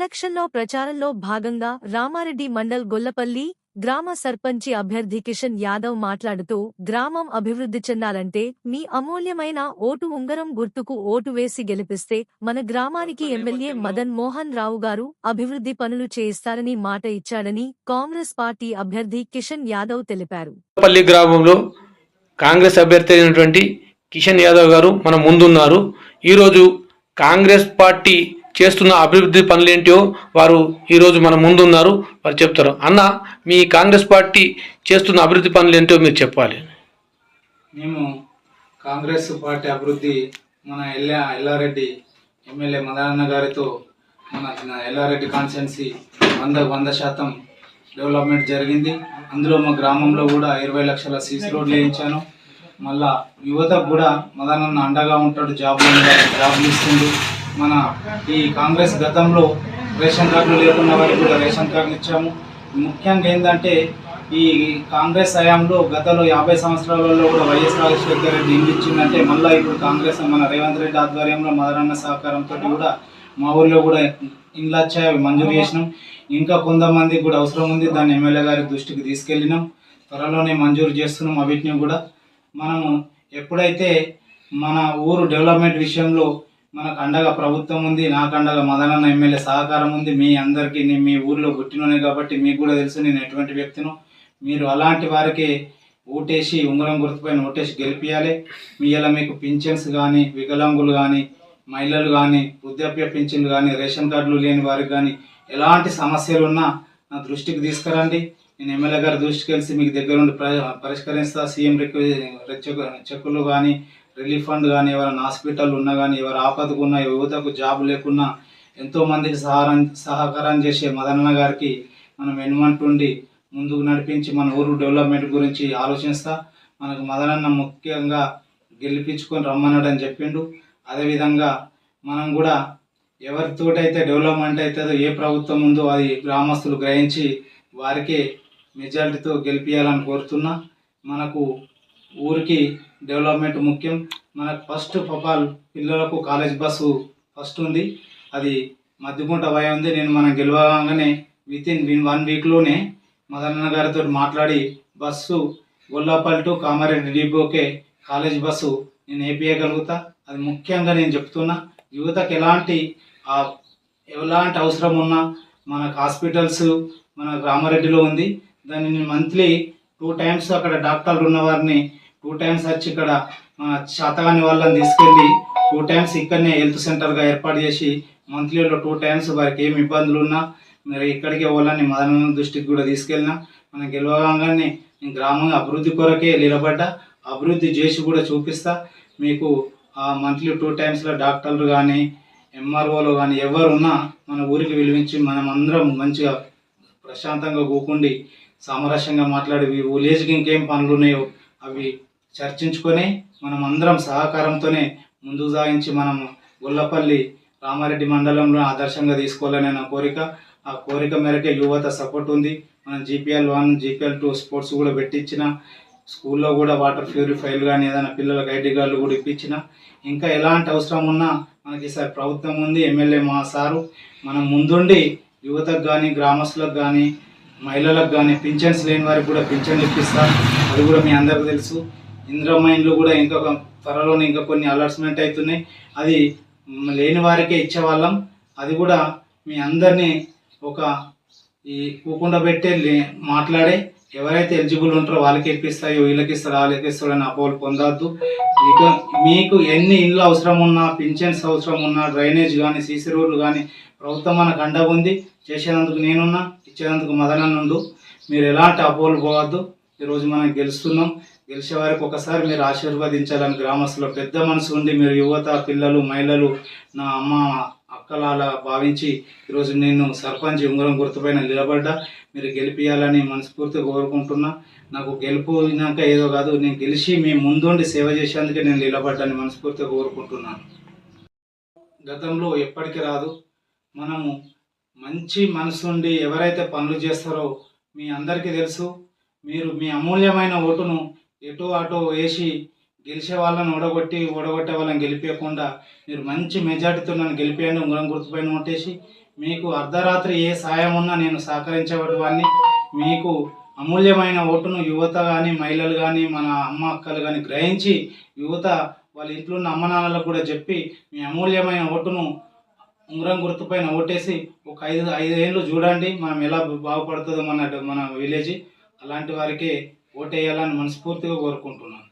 ఎలక్షన్లో ప్రచారంలో భాగంగా రామారెడ్డి మండల్ గొల్లపల్లి గ్రామ సర్పంచి అభ్యర్థి కిషన్ యాదవ్ మాట్లాడుతూ గ్రామం అభివృద్ధి చెందాలంటే మీ అమూల్యమైన ఓటు ఉంగరం గుర్తుకు ఓటు వేసి గెలిపిస్తే మన గ్రామానికి ఎమ్మెల్యే మదన్ మోహన్ రావు గారు అభివృద్ధి పనులు చేయిస్తారని మాట ఇచ్చాడని కాంగ్రెస్ పార్టీ అభ్యర్థి కిషన్ యాదవ్ తెలిపారు. పల్లి గ్రామంలో కాంగ్రెస్ అభ్యర్థి అయినటువంటి కిషన్ యాదవ్ గారు మన ముందున్నారు. ఈరోజు కాంగ్రెస్ పార్టీ చేస్తున్న అభివృద్ధి పనులేంటో వారు ఈరోజు మన ముందున్నారు వారు చెప్తారు. అన్న మీ కాంగ్రెస్ పార్టీ చేస్తున్న అభివృద్ధి పనులేంటో మీరు చెప్పాలి. మేము కాంగ్రెస్ పార్టీ అభివృద్ధి మన ఎల్లా ఎల్లారెడ్డి ఎమ్మెల్యే మదనన్న గారితో మన ఎల్లారెడ్డి కాన్స్టిట్యున్సీ వంద వంద శాతం డెవలప్మెంట్ జరిగింది. అందులో మా గ్రామంలో కూడా ఇరవై లక్షల సీసీ రోడ్లు వేయించాను. మళ్ళా యువతకు కూడా మదనన్న అండగా ఉంటాడు జాబ్లు జాబ్లు ఇస్తుంది మన ఈ కాంగ్రెస్ గతంలో రేషన్ కార్డులు లేకున్న వారికి కూడా రేషన్ కార్డులు ఇచ్చాము. ముఖ్యంగా ఏంటంటే ఈ కాంగ్రెస్ హయాంలో గతంలో యాభై సంవత్సరాలలో కూడా వైఎస్ రాజశేఖర రెడ్డి ఏం ఇచ్చిందంటే మళ్ళీ ఇప్పుడు కాంగ్రెస్ మన రేవంత్ రెడ్డి ఆధ్వర్యంలో మదరన్న సహకారంతో కూడా మా ఊర్లో కూడా ఇండ్లు వచ్చాయి అవి మంజూరు చేసినాం. ఇంకా కొంతమందికి కూడా అవసరం ఉంది దాన్ని ఎమ్మెల్యే గారి దృష్టికి తీసుకెళ్ళినాం. త్వరలోనే మంజూరు చేస్తున్నాం అవిటిని కూడా. మనము ఎప్పుడైతే మన ఊరు డెవలప్మెంట్ విషయంలో మనకు అండగా ప్రభుత్వం ఉంది నాకు అండగా మదనన్న ఎమ్మెల్యే సహకారం ఉంది. మీ అందరికీ నేను మీ ఊర్లో పుట్టినోనే కాబట్టి మీకు కూడా తెలుసు నేను ఎటువంటి వ్యక్తిను. మీరు అలాంటి వారికి ఓటేసి ఉంగరం గుర్తుపైన ఓటేసి గెలిపించాలి మీ ఇలా మీకు పింఛన్స్ కానీ వికలాంగులు కానీ మహిళలు కానీ వృద్ధాప్య పింఛన్లు కానీ రేషన్ కార్డులు లేని వారికి కానీ ఎలాంటి సమస్యలు ఉన్నా నా దృష్టికి తీసుకురండి. నేను ఎమ్మెల్యే గారి దృష్టికి కలిసి మీకు దగ్గరుండి ప్ర- పరిష్కరిస్తా. సీఎం రిక్వెస్ట్ చెక్కులు కానీ రిలీఫ్ ఫండ్ కానీ ఎవరైనా హాస్పిటల్ ఉన్నా కానీ ఎవరు ఆపదకు ఉన్న యువతకు జాబ్ లేకున్నా ఎంతో మందికి సహారం సహకారం చేసే మదనన్న గారికి మనం వెనుమంటుండి ముందుకు నడిపించి మన ఊరు డెవలప్మెంట్ గురించి ఆలోచిస్తా. మనకు మదనన్న ముఖ్యంగా గెలిపించుకొని రమ్మన్నాడని చెప్పిండు. అదేవిధంగా మనం కూడా ఎవరితోటైతే డెవలప్మెంట్ అవుతుందో ఏ ప్రభుత్వం ఉందో అది గ్రామస్తులు గ్రహించి వారికే మెజారిటీతో గెలిపించాలని కోరుతున్నా. మనకు ఊరికి డెవలప్మెంట్ ముఖ్యం. మనకు ఫస్ట్ ఆఫ్ ఆల్ పిల్లలకు కాలేజ్ బస్సు ఫస్ట్ ఉంది. అది మధ్యగుంట భయ ఉంది. నేను మనం గెలవగానే విత్ ఇన్ వన్ వీక్లోనే మదన్న గారితో మాట్లాడి బస్సు గొల్లాపల్లి టు కామారెడ్డి డిపోకే కాలేజ్ బస్సు నేను ఏపీయగలుగుతా. అది ముఖ్యంగా నేను చెప్తున్నా యువతకు ఎలాంటి ఎలాంటి అవసరం ఉన్నా మనకు హాస్పిటల్స్ మన రామారెడ్డిలో ఉంది. దాన్ని నేను మంత్లీ టూ టైమ్స్ అక్కడ డాక్టర్లు ఉన్న వారిని టూ టైమ్స్ వచ్చి ఇక్కడ మన శాతగాని వాళ్ళని తీసుకెళ్ళి టూ టైమ్స్ ఇక్కడనే హెల్త్ సెంటర్గా ఏర్పాటు చేసి మంత్లీలో టూ టైమ్స్ వారికి ఏమి ఇబ్బందులు ఉన్నా మరి ఇక్కడికే వాళ్ళని మదన దృష్టికి కూడా తీసుకెళ్ళినా మనం గెలవగానే నేను గ్రామం అభివృద్ధి కొరకే నిలబడ్డా అభివృద్ధి చేసి కూడా చూపిస్తా. మీకు ఆ మంత్లీ టూ టైమ్స్లో డాక్టర్లు కానీ ఎంఆర్ఓలు కానీ ఎవరు ఉన్నా మన ఊరికి విలువించి మనం అందరం మంచిగా ప్రశాంతంగా కూకుండి సామరస్యంగా మాట్లాడి ఈ విలేజ్కి ఇంకేం పనులు ఉన్నాయో అవి చర్చించుకొని మనం అందరం సహకారంతోనే ముందుకు సాగించి మనం గొల్లపల్లి రామారెడ్డి మండలంలో ఆదర్శంగా తీసుకోవాలనే నా కోరిక. ఆ కోరిక మేరకే యువత సపోర్ట్ ఉంది. మనం GPL one GPL two sports కూడా పెట్టించిన. స్కూల్లో కూడా వాటర్ ప్యూరిఫైర్లు కానీ ఏదైనా పిల్లలకు ఐడి కార్డులు కూడా ఇప్పించిన. ఇంకా ఎలాంటి అవసరం ఉన్నా మనకి ఈసారి ప్రభుత్వం ఉంది ఎమ్మెల్యే మా సారు. మనం ముందుండి యువతకు కానీ గ్రామస్తులకు కానీ మహిళలకు కానీ పింఛన్స్ లేని వారికి కూడా పింఛన్లు ఇప్పిస్తాం. అది కూడా మీ అందరికీ తెలుసు. ఇందిరమ్మ కూడా ఇంకా త్వరలోనే ఇంకా కొన్ని అలర్ట్స్మెంట్ అవుతున్నాయి. అది లేని వారికే ఇచ్చేవాళ్ళం. అది కూడా మీ అందరినీ ఒక ఈ కూకుండా పెట్టే మాట్లాడే ఎవరైతే ఎలిజిబుల్ ఉంటారో వాళ్ళకి ఇప్పిస్తాయో వీళ్ళకి ఇస్తాడు వాళ్ళకి ఇస్తాడు అని అపోలు పొందవద్దు ఇక మీకు ఎన్ని ఇండ్లు అవసరం ఉన్నా పింఛన్స్ అవసరం ఉన్నా డ్రైనేజ్ కానీ సీసీ రోడ్లు కానీ ప్రభుత్వం మనకు అండగా ఉంది. చేసేందుకు నేనున్నా ఇచ్చేందుకు మదనన్నుండు. మీరు ఎలాంటి అపోలు పోవద్దు. ఈరోజు మనం గెలుస్తున్నాం. గెలిచే వారికి ఒకసారి మీరు ఆశీర్వదించాలని గ్రామస్తులు పెద్ద మనసు ఉండి మీరు యువత పిల్లలు మహిళలు నా అమ్మ అక్కలాల భావించి ఈరోజు నేను సర్పంచ్ ఉంగరం గుర్తుపైన నిలబడ్డా. మీరు గెలిపియాలని మనస్ఫూర్తిగా కోరుకుంటున్నా. నాకు గెలిపోయినాక ఏదో కాదు నేను గెలిచి మీ ముందుండి సేవ చేసేందుకే నేను నిలబడ్డాని మనస్ఫూర్తిగా కోరుకుంటున్నాను గతంలో ఎప్పటికీ రాదు. మనము మంచి మనసుండి ఎవరైతే పనులు చేస్తారో మీ అందరికీ తెలుసు. మీరు మీ అమూల్యమైన ఓటును ఎటో అటో వేసి గెలిచే వాళ్ళని ఓడగొట్టి ఓడగొట్టే వాళ్ళని గెలిపించకుండా మీరు మంచి మెజార్టీతో నన్ను గెలిపేయండి ఉంగరం గుర్తుపైన ఓటేసి మీకు అర్ధరాత్రి ఏ సాయం ఉన్నా నేను సహకరించేవాడిని. మీకు అమూల్యమైన ఓటును యువత కానీ మహిళలు కానీ మన అమ్మ అక్కలు కానీ గ్రహించి యువత వాళ్ళ ఇంట్లో ఉన్న అమ్మ నాన్నలకు కూడా చెప్పి మీ అమూల్యమైన ఓటును ఉంగరం గుర్తుపైన ఓటేసి ఒక ఐదు ఐదు చూడండి మనం ఎలా బాగుపడుతుందో మన మన విలేజ్. అలాంటి వారికి ఓటేయాలని మనస్ఫూర్తిగా కోరుకుంటున్నాను.